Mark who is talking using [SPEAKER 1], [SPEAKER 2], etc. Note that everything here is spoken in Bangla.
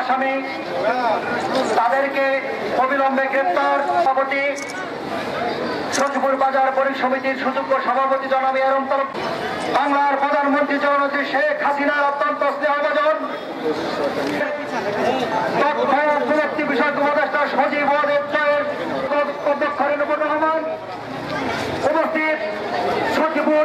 [SPEAKER 1] আসামি, তাদেরকে অবিলম্বে গ্রেপ্তার। সভাপতি সচিপুর বাজার পরিসমিতির সুযোগ্য সভাপতি জনাব এরম তরফ বাংলার প্রধানমন্ত্রী জননেত্রী শেখ হাসিনার অত্যন্ত স্নেহভাজন তথ্য প্রযুক্তি বিষয়ক উপদেষ্টা সজীব অধ্যক্ষ রহমান উপস্থিত সচিপুর